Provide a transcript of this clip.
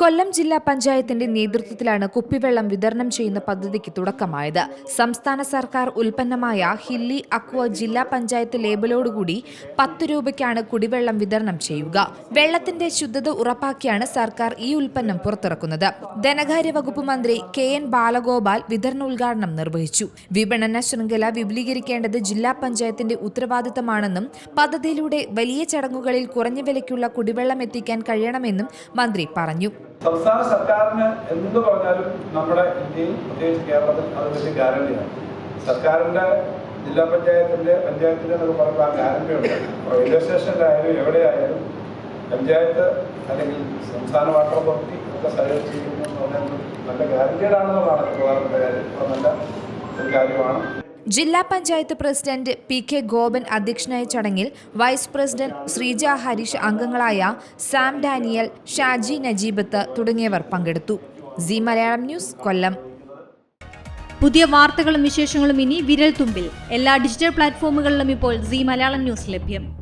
കൊല്ലം ജില്ലാ പഞ്ചായത്തിന്റെ നേതൃത്വത്തിലാണ് കുപ്പിവെള്ളം വിതരണം ചെയ്യുന്ന പദ്ധതിക്ക് തുടക്കമായത്. സംസ്ഥാന സർക്കാർ ഉൽപ്പന്നമായ ഹില്ലി അക്വ ജില്ലാ പഞ്ചായത്ത് ലേബലോടുകൂടി പത്ത് രൂപയ്ക്കാണ് കുടിവെള്ളം വിതരണം ചെയ്യുക. വെള്ളത്തിന്റെ ശുദ്ധത ഉറപ്പാക്കിയാണ് സർക്കാർ ഈ ഉൽപ്പന്നം പുറത്തിറക്കുന്നത്. ധനകാര്യ വകുപ്പ് മന്ത്രി കെ എൻ ബാലഗോപാൽ വിതരണോദ്ഘാടനം നിർവഹിച്ചു. വിപണന ശൃംഖല വിപുലീകരിക്കേണ്ടത് ജില്ലാ പഞ്ചായത്തിന്റെ ഉത്തരവാദിത്തമാണെന്നും പദ്ധതിയിലൂടെ വലിയ ചടങ്ങുകളിൽ കുറഞ്ഞ വിലയ്ക്കുള്ള കുടിവെള്ളം എത്തിക്കാൻ കഴിയണമെന്നും മന്ത്രി പറഞ്ഞു. സംസ്ഥാന സർക്കാരിന് എന്ത് പറഞ്ഞാലും നമ്മുടെ ഇന്ത്യയിൽ പ്രത്യേകിച്ച് കേരളത്തിൽ അത് വലിയ ഗ്യാരണ്ടിയാണ്. സർക്കാരിന്റെ ജില്ലാ പഞ്ചായത്തിന്റെ പഞ്ചായത്തിന്റെ എന്നൊക്കെ പറയുമ്പോൾ ആ ഗ്യാരണ്ടി ഉണ്ട് റെയിൽവേ സ്റ്റേഷനിലായാലും എവിടെയായാലും പഞ്ചായത്ത് അല്ലെങ്കിൽ സംസ്ഥാന വാട്ടർ അതോറിറ്റി ഒക്കെ സജസ്റ്റ് ചെയ്യുന്നു എന്ന് പറഞ്ഞാൽ നല്ല ഗ്യാരണ്ടിയാണെന്നുള്ളതാണ് പ്രധാനപ്പെട്ട കാര്യം. നല്ല ഒരു കാര്യമാണ്. ജില്ലാ panchayat president P K Gopan അധ്യക്ഷനായ ചടങ്ങിൽ വൈസ് പ്രസിഡന്റ് ശ്രീജ ഹരീഷ് അംഗങ്ങളായ സാം ഡാനിയൽ ഷാജി നജീബത്ത് തുടങ്ങിയവർ പങ്കെടുത്തു. C Malayalam news Kollam. പുതിയ വാർത്തകളും വിശേഷങ്ങളും ഇനി വിരൽ തുമ്പിൽ എല്ലാ ഡിജിറ്റൽ പ്ലാറ്റ്ഫോമുകളിലും ഇപ്പോൾ സി മലയാളം ന്യൂസ് ലഭ്യം.